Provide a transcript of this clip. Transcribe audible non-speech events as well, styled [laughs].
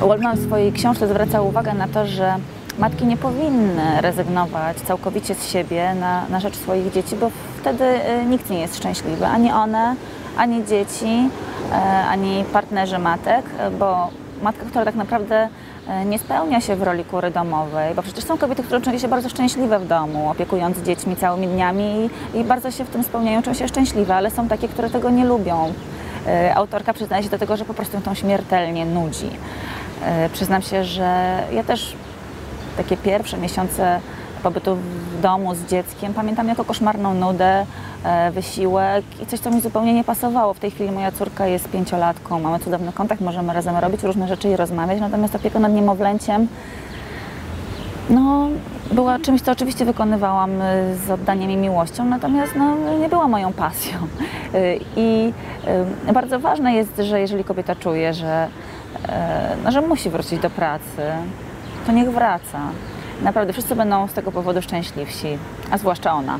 Waldman w swojej książce zwraca uwagę na to, że matki nie powinny rezygnować całkowicie z siebie na, na rzecz swoich dzieci, bo wtedy y, nikt nie jest szczęśliwy, ani one, ani dzieci, e, ani partnerzy matek, bo matka, która tak naprawdę e, nie spełnia się w roli kury domowej, bo przecież są kobiety, które czują się bardzo szczęśliwe w domu, opiekując dziećmi całymi dniami i, i bardzo się w tym spełniają, czują się szczęśliwe, ale są takie, które tego nie lubią. Autorka przyznaje się do tego, że po prostu to śmiertelnie nudzi. E, Przyznam się, że ja też takie pierwsze miesiące pobytu w domu z dzieckiem pamiętam jako koszmarną nudę, e, wysiłek i coś, co mi zupełnie nie pasowało. W tej chwili moja córka jest pięciolatką, mamy cudowny kontakt, możemy razem robić różne rzeczy i rozmawiać, natomiast opieka nad niemowlęciem no, była czymś, co oczywiście wykonywałam y, z oddaniem i miłością, natomiast no, nie była moją pasją. [laughs] I bardzo ważne jest, że jeżeli kobieta czuje, że, e, no, że musi wrócić do pracy, to niech wraca. Naprawdę wszyscy będą z tego powodu szczęśliwsi, a zwłaszcza ona.